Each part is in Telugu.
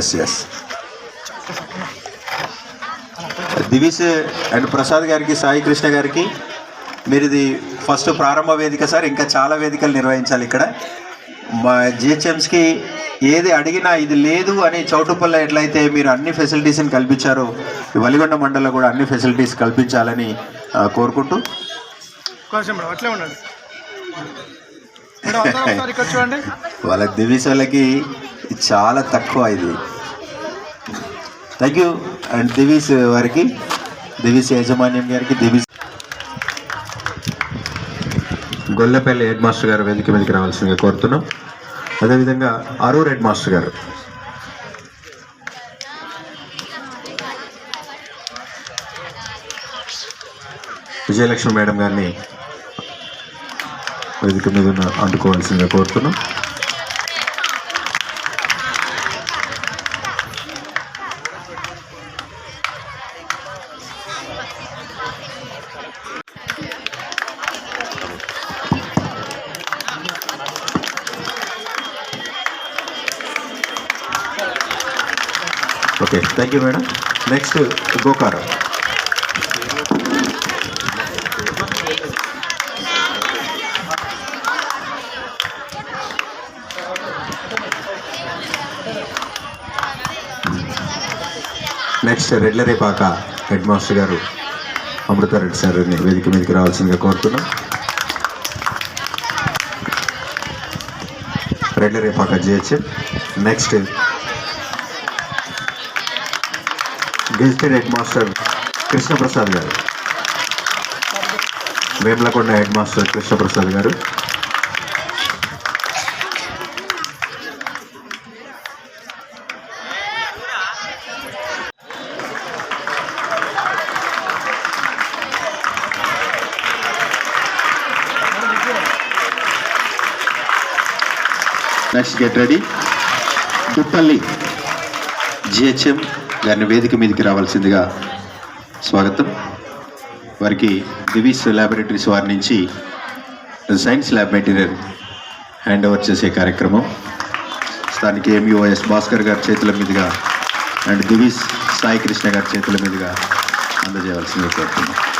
S S Divis and Prasad గారికి సాయి కృష్ణ గారికి మీరు ఇది ఫస్ట్ ప్రారంభ వేదిక సార్ ఇంకా చాలా వేదికలు నిర్వహించాలి ఇక్కడ. మా జిహెచ్ఎంస్కి ఏది అడిగినా ఇది లేదు అని చౌటుపల్ల ఎట్లయితే మీరు అన్ని ఫెసిలిటీస్ని కల్పించారో ఈ వలిగొండ మండలంలో కూడా అన్ని ఫెసిలిటీస్ కల్పించాలని కోరుకుంటూ. అట్లే ఉండండి. వాళ్ళకి దివిస్ వాళ్ళకి చాలా తక్కువ ఇది. థ్యాంక్ యూ అండ్ దివిస్ వారికి దివిస్ యాజమాన్యం గారికి దివిస్ గొల్లపల్లి హెడ్ మాస్టర్ గారు వేదిక మీదకి రావాల్సిందిగా కోరుతున్నాం. అదేవిధంగా అరూర్ హెడ్ మాస్టర్ గారు. విజయలక్ష్మి మేడం గారిని వేదిక మీద ఉన్న అందుకోవాల్సిందిగా కోరుతున్నాం. Okay thank you madam next Gokaram next Redlarepaka head master గారు అమృతారెడ్డి సార్ని వేదిక మీదకి రావాల్సిందిగా కోరుతున్నాం. Redlarepaka GHM next gazetted head master Krishnaprasad గారు. వేములకొండ హెడ్ మాస్టర్ కృష్ణప్రసాద్ గారు. Next get ready Duppalli GHM గారిని వేదిక మీదకి రావాల్సిందిగా స్వాగతం. వారికి దివీస్ ల్యాబొరేటరీస్ వారి నుంచి science lab material hand over చేసే కార్యక్రమం. స్థానిక ఎంయూఎస్ భాస్కర్ గారి చేతుల మీదుగా అండ్ దివీస్ సాయి కృష్ణ గారి చేతుల మీదుగా అందజేయవలసిందిగా కోరుతున్నాం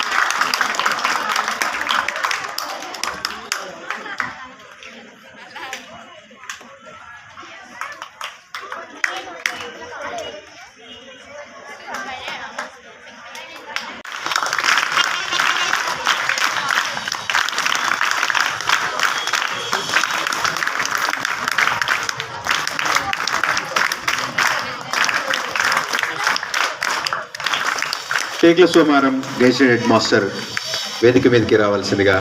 టేక్ల సోమారం గైసెడ్ హెడ్ మాస్టర్ వేదిక మీదకి రావాల్సిందిగా.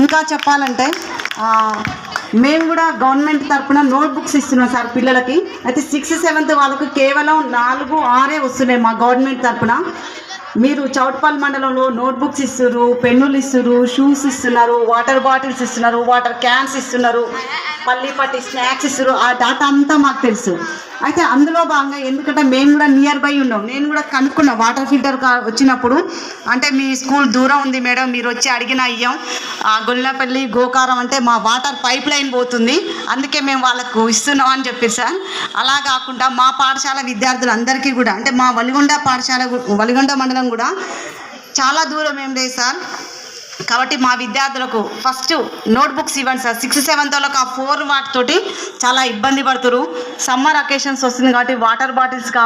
ఇంకా చెప్పాలంటే మేము కూడా గవర్నమెంట్ తరఫున నోట్ బుక్స్ ఇస్తున్నాం సార్ పిల్లలకి. అయితే సిక్స్త్ సెవెంత్ వాళ్ళకు కేవలం నాలుగు ఆరే వస్తున్నాయి మా గవర్నమెంట్ తరపున. మీరు చౌట్పల్ మండలంలో నోట్బుక్స్ ఇస్తున్నారు పెన్నులు ఇస్తున్నారు షూస్ ఇస్తున్నారు వాటర్ బాటిల్స్ ఇస్తున్నారు వాటర్ క్యాన్స్ ఇస్తున్నారు పల్లి పట్టి స్నాక్స్ ఇస్తున్నారు. ఆ డాటా అంతా మాకు తెలుసు. అయితే అందులో భాగంగా ఎందుకంటే మేము కూడా నియర్ బై ఉన్నాం. నేను కూడా కనుక్కున్నా వాటర్ ఫిల్టర్ కా- వచ్చినప్పుడు. అంటే మీ స్కూల్ దూరం ఉంది మేడం మీరు వచ్చి అడిగిన అయ్యాం ఆ గొల్లపల్లి గోకారం అంటే మా వాటర్ పైప్ లైన్ పోతుంది. అందుకే మేము వాళ్ళకు ఇస్తున్నాం అని చెప్పారు సార్ అలా కాకుండా మా పాఠశాల విద్యార్థులందరికీ కూడా అంటే మా వలిగొండ పాఠశాల వలిగొండ మండలం కూడా చాలా దూరం ఏం లేదు సార్. కాబట్టి మా విద్యార్థులకు ఫస్ట్ నోట్బుక్స్ ఇవ్వండి సార్. సిక్స్త్ సెవెంత్ వాళ్ళకి ఆ ఫోర్ వాటితోటి చాలా ఇబ్బంది పడుతురు సమ్మర్ అకేషన్స్ వస్తుంది కాబట్టి వాటర్ బాటిల్స్